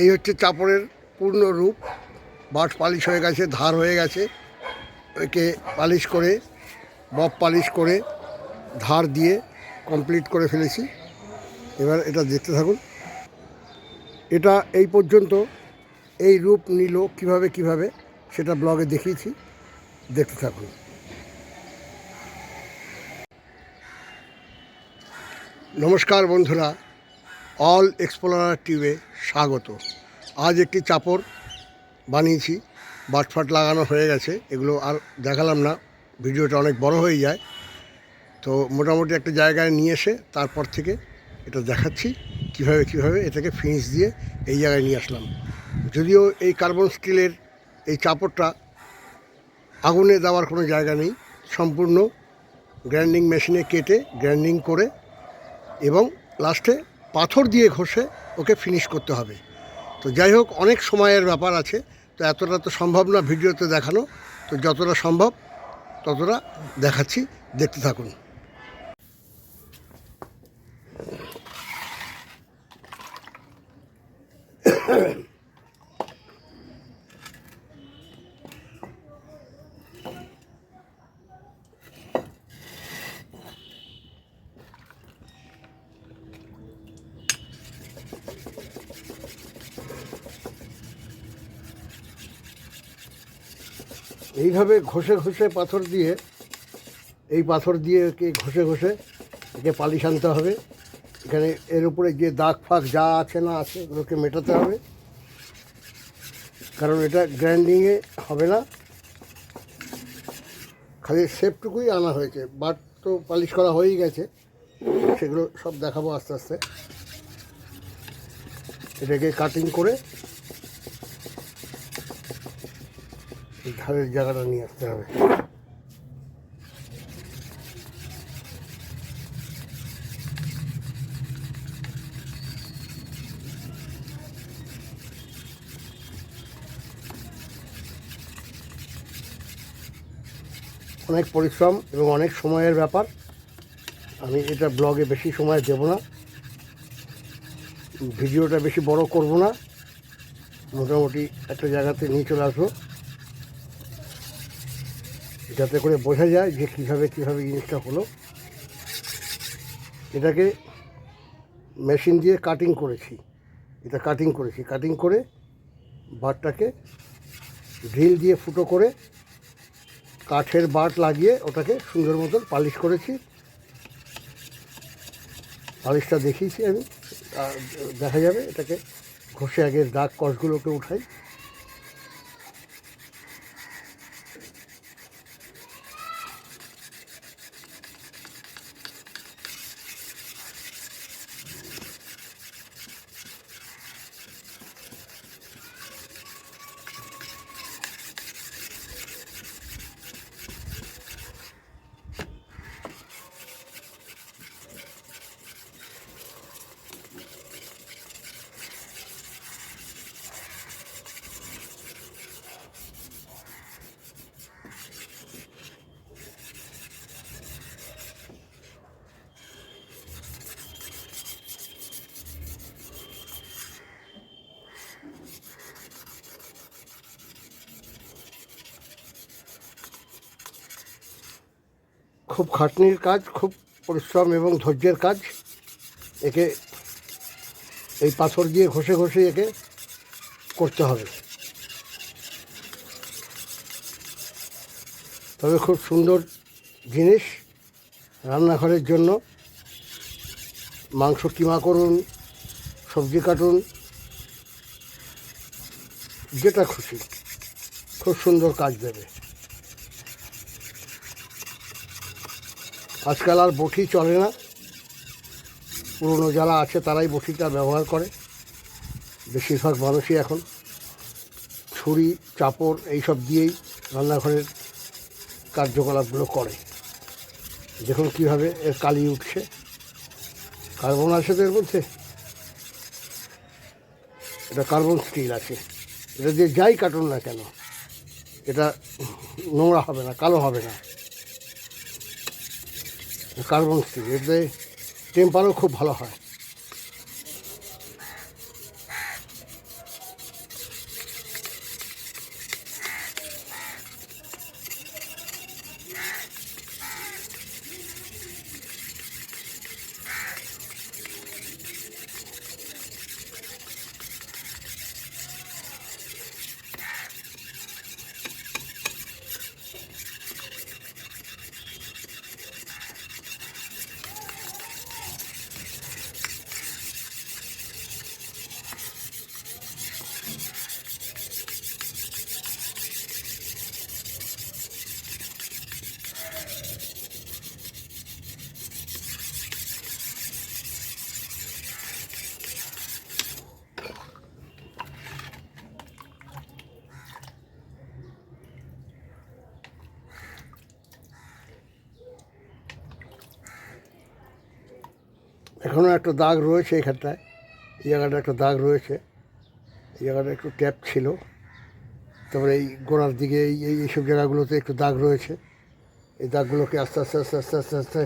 এই হচ্ছে চাপড়ের পূর্ণ রূপ। বাট পালিশ হয়ে গেছে, ধার হয়ে গেছে। একে পালিশ করে বব পালিশ করে, ধার দিয়ে কমপ্লিট করে ফেলেছি। এবার এটা দেখতে থাকুন। এটা এই পর্যন্ত এই রূপ নিল কীভাবে কীভাবে, সেটা ব্লগে দেখিয়েছি। দেখতে থাকুন। নমস্কার বন্ধুরা। অল এক্সপ্লোরার টিউবে স্বাগত। আজ একটি চাপড় বানিয়েছি, বাটফাট লাগানো হয়ে গেছে, এগুলো আর দেখালাম না, ভিডিওটা অনেক বড় হয়ে যায়। তো মোটামুটি একটা জায়গায় নিয়ে এসে তারপর থেকে এটা দেখাচ্ছি, কীভাবে কীভাবে এটাকে ফিনিশ দিয়ে এই জায়গায় নিয়ে আসলাম। যদিও এই কার্বন স্টিলের এই চাপড়টা আগুনে দেওয়ার কোনো জায়গা নেই, সম্পূর্ণ গ্রাইন্ডিং মেশিনে কেটে, গ্রাইন্ডিং করে এবং লাস্টে পাথর দিয়ে ঘষে ওকে ফিনিশ করতে হবে। তো যাই হোক, অনেক সময়ের ব্যাপার আছে, তো এতটা তো সম্ভব না ভিডিওতে দেখানো। তো যতটা সম্ভব ততটা দেখাচ্ছি, দেখতে থাকুন। এইভাবে ঘষে ঘষে পাথর দিয়ে, এই পাথর দিয়ে একে ঘষে ঘষে একে পালিশ আনতে হবে। এখানে এর উপরে যে দাগ ফাগ যা আছে না আছে ওগুলোকে মেটাতে হবে। কারণ এটা গ্রাইন্ডিংয়ে হবে না। খালি শেপটুকুই আনা হয়েছে। বাট তো পালিশ করা হয়েই গেছে। সেগুলো সব দেখাবো আস্তে আস্তে। এটাকে কাটিং করে এই ধারের জায়গাটা নিয়ে আসতে হবে অনেক পরিশ্রম এবং অনেক সময়ের ব্যাপার। আমি এটা ব্লগে বেশি সময় দেব না। ভিডিওটা বেশি বড় করব না। মোটামুটি একটা জায়গাতে নিয়ে চলে আসব। যাতে করে বোঝা যায় যে কীভাবে কীভাবে জিনিসটা হলো। এটাকে মেশিন দিয়ে কাটিং করেছি। এটা কাটিং করেছি। কাটিং করে বাটটাকে ড্রিল দিয়ে ফুটো করে কাঠের বাট লাগিয়ে ওটাকে সুন্দর মতন পালিশ করেছি। পালিশটা দেখিয়েছি আমি। দেখা যাবে এটাকে ঘষে আগে দাগ কষগুলোকে উঠাই। খুব খাটনির কাজ, খুব পরিশ্রম এবং ধৈর্যের কাজ। একে এই পাথর দিয়ে ঘষে ঘষে একে করতে হবে। তবে খুব সুন্দর জিনিস রান্নাঘরের জন্য। মাংস কিমা করুন, সবজি কাটুন, যেটা খুশি, খুব সুন্দর কাজ দেবে। আজকাল আর বটি চলে না। পুরনো যারা আছে তারাই বটিটা ব্যবহার করে। বেশিরভাগ মানুষই এখন ছুরি, চাপড় এইসব দিয়েই রান্নাঘরের কার্যকলাপগুলো করে। দেখুন কীভাবে এর কালি উঠছে। কার্বন আছে তো এর মধ্যে। এটা কার্বন স্টিল আছে। এটা দিয়ে যাই কাটুন না কেন, এটা নোংরা হবে না, কালো হবে না। কার্বন স্টিল এতে টেম্পারও খুব ভালো হয়। এখনও একটা দাগ রয়েছে এখানটায়। এই জায়গাটা একটা দাগ রয়েছে। এই জায়গাটা একটু ট্যাপ ছিল। তারপরে এই গোড়ার দিকে এই এই, এইসব জায়গাগুলোতে একটু দাগ রয়েছে। এই দাগগুলোকে আস্তে আস্তে আস্তে আস্তে আস্তে আস্তে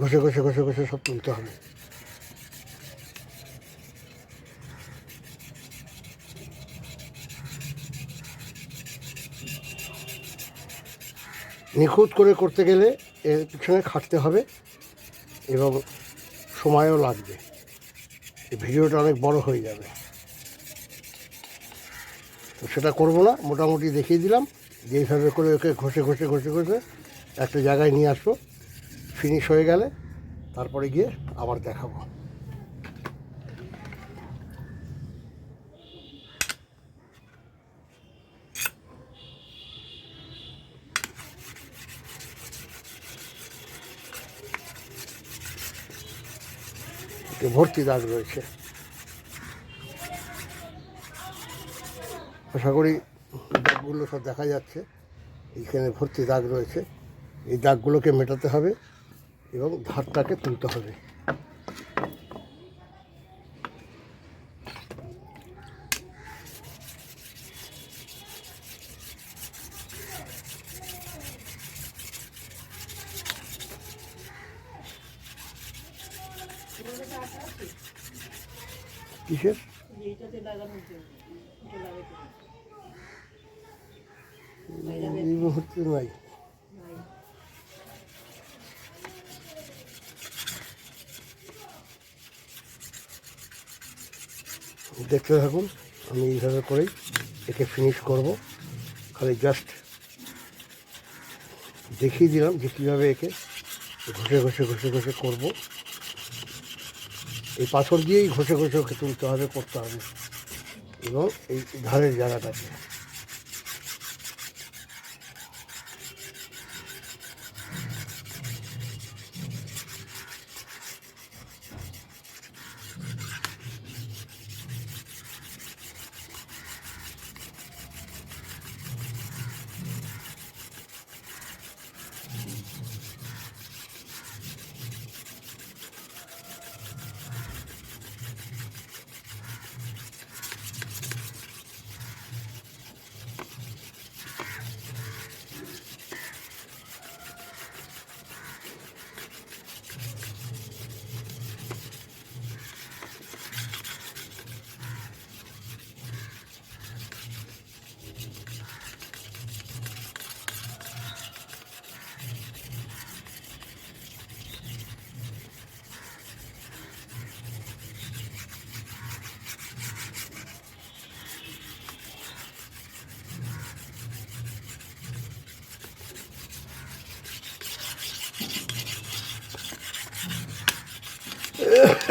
ঘষে ঘষে ঘষে ঘষে সব তুলতে হবে। নিখুঁত করে করতে গেলে এর পিছনে খাটতে হবে এবং সময়ও লাগবে। এই ভিডিওটা অনেক বড় হয়ে যাবে। তো সেটা করব না, মোটামুটি দেখিয়ে দিলাম। যে এইভাবে করে ওকে ঘষে ঘষে ঘষে ঘষে একটা জায়গায় নিয়ে আসব। ফিনিশ হয়ে গেলে, তারপরে গিয়ে আবার দেখাবো এতে ভর্তি দাগ রয়েছে। আশা করি দাগগুলো সব দেখা যাচ্ছে। এইখানে ভর্তি দাগ রয়েছে। এই দাগগুলোকে মেটাতে হবে এবং ধারটাকে তুলতে হবে। কিসের? নাই। নাই। দেখতে থাকুন আমি এইভাবে করেই একে ফিনিশ করব। খালি জাস্ট দেখিয়ে দিলাম যে কীভাবে একে ঘষে ঘষে ঘষে ঘষে করব। এই পাথর দিয়েই ঘষে ঘষে ওকে তুলতে হবে করতে হবে। এবং এই ধারের জায়গাটাকে।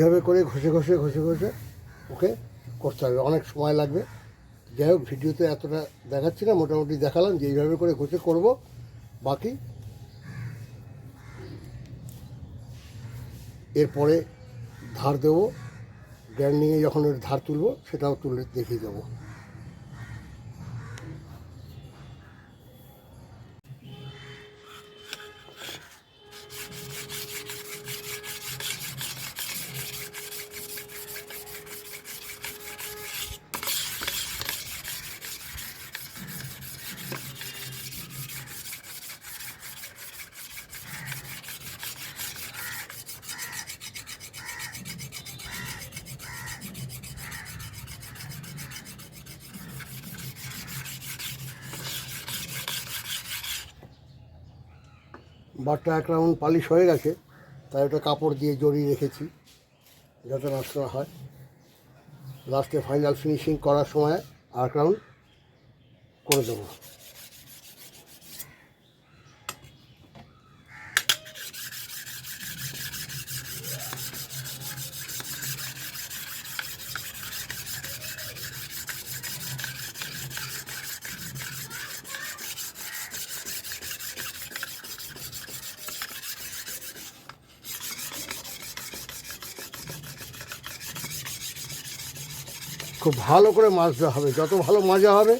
এইভাবে করে ঘষে ঘষে ঘষে ঘষে ওকে করতে হবে। অনেক সময় লাগবে। যাই হোক, ভিডিওতে এতটা দেখাচ্ছি না, মোটামুটি দেখালাম যে এইভাবে করে ঘষে করব। বাকি এরপরে ধার দেবো। গ্র্যান্ডিংয়ে যখন ধার তুলবো, সেটাও তুলে দেখিয়ে দেবো। বাটটা এক রাউন্ড পালিশ হয়ে গেছে, তাই ওটা কাপড় দিয়ে জড়িয়ে রেখেছি, যাতে নষ্ট না হয় লাস্টে ফাইনাল ফিনিশিং করার সময় আর এক রাউন্ড করে দেবো। খুব ভালো করে মাজতে হবে। যত ভালো মাজা হবে,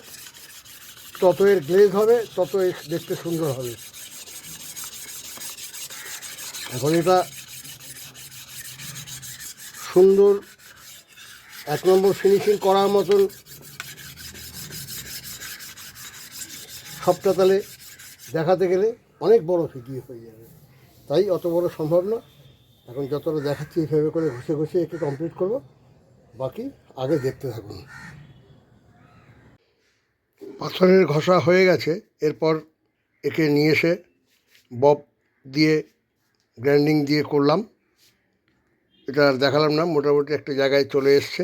তত এর গ্লেজ হবে, তত এর দেখতে সুন্দর হবে। এখন এটা সুন্দর এক নম্বর ফিনিশিং করার মতন সবটা তাহলে দেখাতে গেলে অনেক বড় ভিডিও হয়ে যাবে। তাই অত বড় সম্ভব না। এখন যতটা দেখাচ্ছি, এইভাবে করে ঘষে ঘষে একে কমপ্লিট করব। বাকি আগে দেখতে থাকুন। পাথরের ঘষা হয়ে গেছে, এরপর একে নিয়ে এসে বব দিয়ে, গ্রাইন্ডিং দিয়ে করলাম। এটা আর দেখালাম না, মোটামুটি একটা জায়গায় চলে এসছে।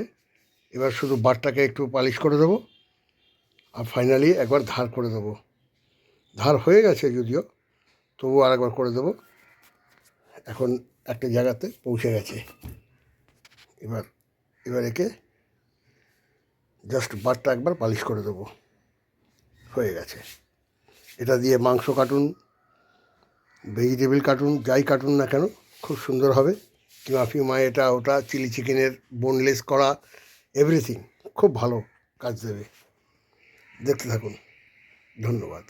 এবার শুধু বারটাকে একটু পালিশ করে দেবো, আর ফাইনালি একবার ধার করে দেবো। ধার হয়ে গেছে যদিও, তবুও আরেকবার করে দেবো। এখন একটা জায়গাতে পৌঁছে গেছে। এবার এবার একে জাস্ট বারটা একবার পালিশ করে দেবো। হয়ে গেছে। এটা দিয়ে মাংস কাটুন, ভেজিটেবিল কাটুন, যাই কাটুন না কেন, খুব সুন্দর হবে। কিমা ফিমা এটা ওটা, চিলি চিকেনের বোনলেস করা, এভরিথিং খুব ভালো কাজ দেবে। দেখতে থাকুন। ধন্যবাদ।